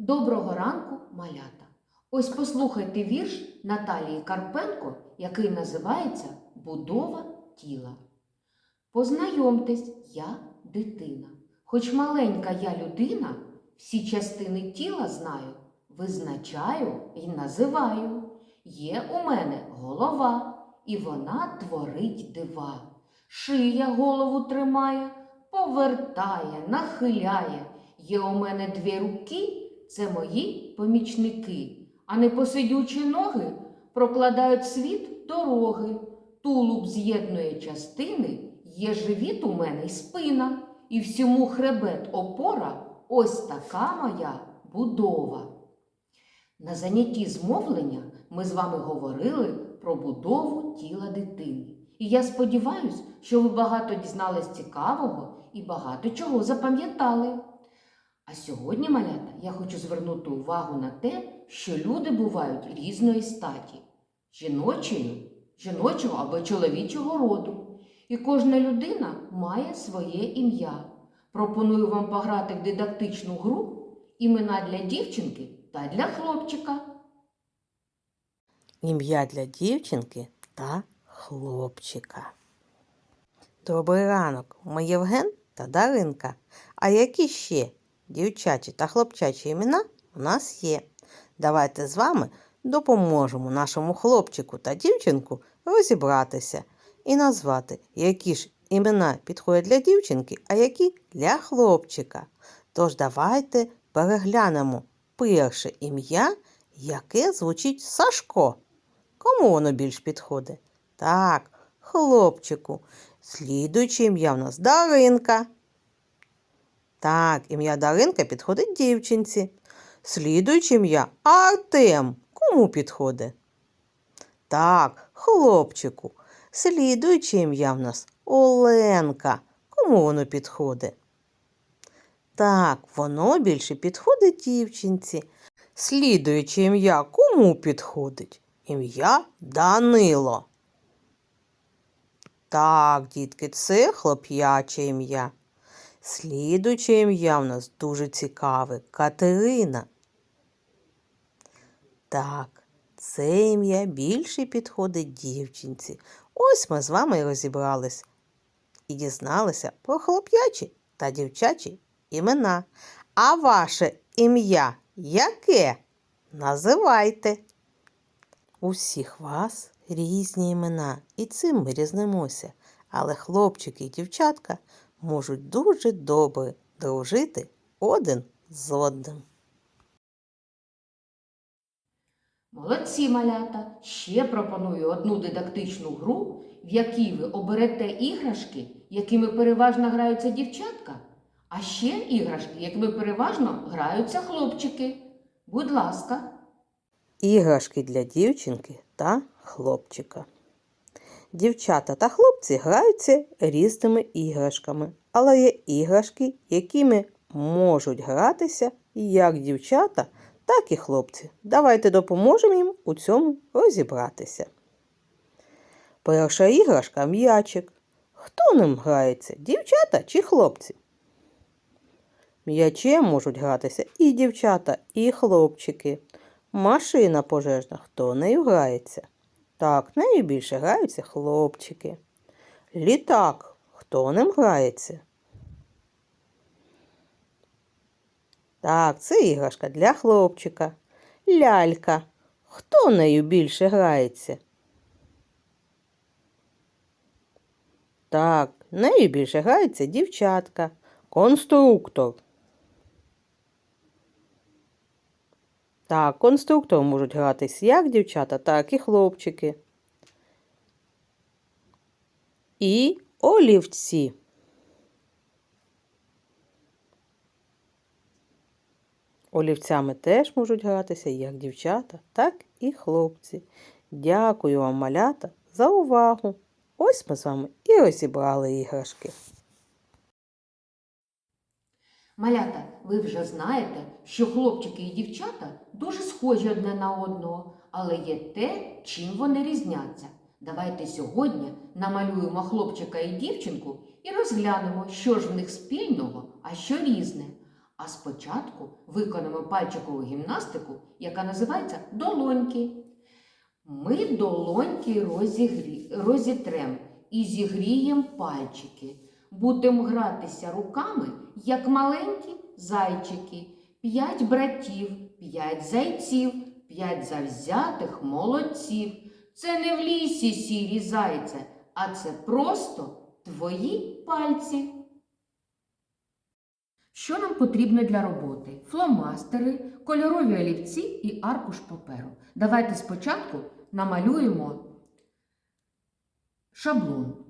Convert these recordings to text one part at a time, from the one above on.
Доброго ранку, малята! Ось послухайте вірш Наталії Карпенко, який називається Будова тіла. Познайомтесь, я дитина. Хоч маленька я людина, всі частини тіла знаю, визначаю і називаю. Є у мене голова, і вона творить дива. Шия голову тримає, повертає, нахиляє. Є у мене дві руки, це мої помічники, а непосидючі ноги прокладають світ дороги. Тулуб з'єднує частини, є живіт у мене й спина, і всьому хребет опора ось така моя будова. На занятті з мовлення ми з вами говорили про будову тіла дитини. І я сподіваюся, що ви багато дізнались цікавого і багато чого запам'ятали. А сьогодні, малята, я хочу звернути увагу на те, що люди бувають різної статі жіночої, жіночого або чоловічого роду. І кожна людина має своє ім'я. Пропоную вам пограти в дидактичну гру імена для дівчинки та для хлопчика. Ім'я для дівчинки та хлопчика. Добрий ранок, ми Євген та Даринка. А які ще дівчачі та хлопчачі імена у нас є? Давайте з вами допоможемо нашому хлопчику та дівчинку розібратися і назвати, які ж імена підходять для дівчинки, а які для хлопчика. Тож давайте переглянемо перше ім'я, яке звучить Сашко. Кому воно більш підходить? Так, хлопчику. Слідуюче ім'я в нас Даринка. Так, ім'я Даринка підходить дівчинці. Слідуюче ім'я Артем. Кому підходить? Так, хлопчику. Слідуюче ім'я в нас Оленка. Кому воно підходить? Так, воно більше підходить дівчинці. Слідуюче ім'я кому підходить? Ім'я Данило. Так, дітки, це хлоп'яче ім'я. Слідуюче ім'я в нас дуже цікаве Катерина. Так, це ім'я більше підходить дівчинці. Ось ми з вами і розібрались і дізналися про хлоп'ячі та дівчачі імена. А ваше ім'я яке? Називайте. У всіх вас різні імена, і цим ми різнимося. Але хлопчики і дівчатка можуть дуже добре дружити один з одним. Молодці малята! Ще пропоную одну дидактичну гру, в якій ви оберете іграшки, якими переважно граються дівчатка, а ще іграшки, якими переважно граються хлопчики. Будь ласка. Іграшки для дівчинки та хлопчика. Дівчата та хлопці граються різними іграшками, але є іграшки, якими можуть гратися як дівчата, так і хлопці. Давайте допоможемо їм у цьому розібратися. Перша іграшка м'ячик. Хто ним грається? Дівчата чи хлопці? М'ячем можуть гратися і дівчата, і хлопчики. Машина пожежна. Хто нею грається? Так, нею більше граються хлопчики. Літак. Хто ним грається? Так, це іграшка для хлопчика. Лялька. Хто нею більше грається? Так, нею більше грається дівчатка. Конструктор. Так, конструктором можуть гратись як дівчата, так і хлопчики. І олівці. Олівцями теж можуть гратися як дівчата, так і хлопці. Дякую вам, малята, за увагу. Ось ми з вами і розібрали іграшки. Малята, ви вже знаєте, що хлопчики і дівчата дуже схожі одне на одного, але є те, чим вони різняться. Давайте сьогодні намалюємо хлопчика і дівчинку і розглянемо, що ж в них спільного, а що різне. А спочатку виконаємо пальчикову гімнастику, яка називається долоньки. Ми долоньки розігрі... розітрем і зігріємо пальчики. Будемо гратися руками, як маленькі зайчики. П'ять братів, п'ять зайців, п'ять завзятих молодців. Це не в лісі сірі зайце, а це просто твої пальці. Що нам потрібно для роботи? Фломастери, кольорові олівці і аркуш паперу. Давайте спочатку намалюємо шаблон.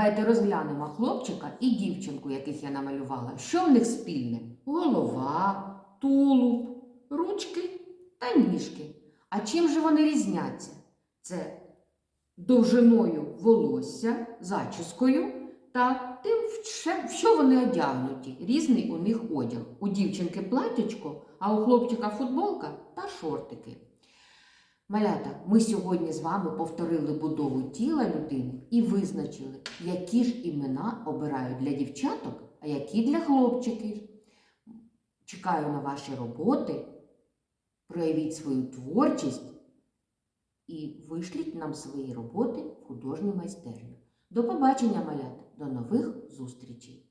Давайте розглянемо хлопчика і дівчинку, яких я намалювала. Що в них спільне? Голова, тулуб, ручки та ніжки. А чим же вони різняться? Це довжиною волосся, зачіскою та тим, в що вони одягнуті. Різний у них одяг. У дівчинки платячко, а у хлопчика футболка та шортики. Малята, ми сьогодні з вами повторили будову тіла людини і визначили, які ж імена обирають для дівчаток, а які для хлопчиків. Чекаю на ваші роботи. Проявіть свою творчість і вишліть нам свої роботи в художню майстерню. До побачення, малята, до нових зустрічей!